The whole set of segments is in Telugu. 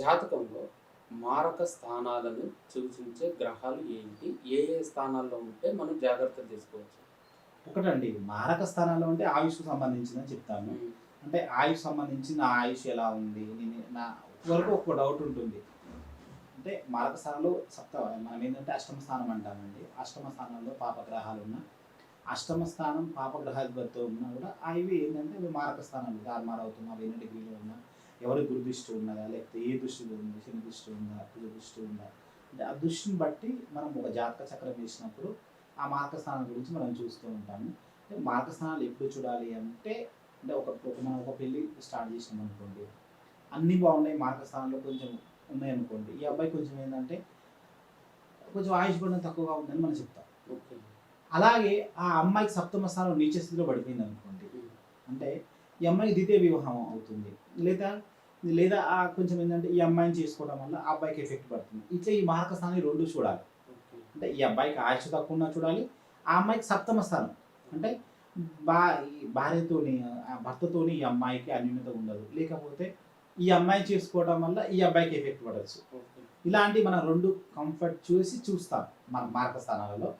జాతకంలో మారక స్థానాలను సూచించే గ్రహాలు ఏంటి? ఏ ఏ స్థానాల్లో ఉంటే మనం జాగ్రత్తలు తీసుకోవచ్చు? ఒకటండి మారక స్థానాల్లో ఉంటే ఆయుష్కు సంబంధించిందని చెప్తాను. అంటే ఆయుష్ సంబంధించి నా ఆయుష్ ఎలా ఉంది? నేను నా వరకు ఒక డౌట్ ఉంటుంది. అంటే మారక స్థానంలో సప్త మనం ఏంటంటే అష్టమ స్థానం అంటామండి. అష్టమ స్థానంలో పాపగ్రహాలు ఉన్న అష్టమ స్థానం పాపగ్రహాధిపతితో ఉన్నా కూడా అవి ఏంటంటే అవి మారక స్థానాలు. తారుమారు అవుతున్నా అవి ఎన్ని డిగ్రీలో ఉన్నా ఎవరి గురు దృష్టి ఉన్నదా? లేకపోతే ఏ దృష్టిలో ఉంది? శని దృష్టి ఉందా? కుజ దృష్టి ఉందా? అంటే ఆ దృష్టిని బట్టి మనం ఒక జాతక చక్రం వేసినప్పుడు ఆ మార్క స్థానం గురించి మనం చూస్తూ ఉంటాము. అంటే మార్క స్థానాలు ఎప్పుడు చూడాలి అంటే అంటే ఒక మనం ఒక పెళ్ళి స్టార్ట్ చేసినాం అనుకోండి అన్నీ బాగున్నాయి మార్క స్థానంలో కొంచెం ఉన్నాయి అనుకోండి ఈ అబ్బాయి కొంచెం ఏంటంటే కొంచెం ఆయుష్ పడడం తక్కువగా ఉందని మనం చెప్తాం. ఓకే. అలాగే ఆ అమ్మాయికి సప్తమ స్థానం నీచ స్థితిలో పడిపోయింది అనుకోండి అంటే ఈ అమ్మాయికి ద్వితీయ వివాహం అవుతుంది లేదా లేదా ఆ కొంచెం ఏంటంటే ఈ అమ్మాయిని చేసుకోవడం వల్ల ఆ అబ్బాయికి ఎఫెక్ట్ పడుతుంది. ఇట్లా ఈ మార్క స్థానాన్ని రెండు చూడాలి. అంటే ఈ అబ్బాయికి ఆయుష్ తక్కువ ఉన్నా చూడాలి ఆ అమ్మాయికి సప్తమ స్థానం. అంటే బా ఈ భార్యతోని ఆ భర్తతోని ఈ అమ్మాయికి అన్యూన్యత ఉండదు. లేకపోతే ఈ అమ్మాయి చేసుకోవడం వల్ల ఈ అబ్బాయికి ఎఫెక్ట్ పడవచ్చు ఇలాంటి మనం రెండు కంఫర్ట్ చూసి చూస్తాం మన మార్క స్థానాలలో.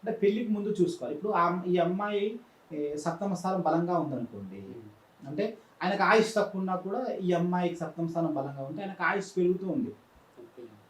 అంటే పెళ్ళికి ముందు చూసుకోవాలి. ఇప్పుడు ఆ ఈ అమ్మాయి సప్తమ స్థానం బలంగా ఉందనుకోండి. అంటే ఆయనకు ఆయుష్ తక్కువ ఉన్నా కూడా ఈ అమ్మాయికి సప్తమ స్థానం బలంగా ఉంటే ఆయనకు ఆయుష్ పెరుగుతూ ఉంది.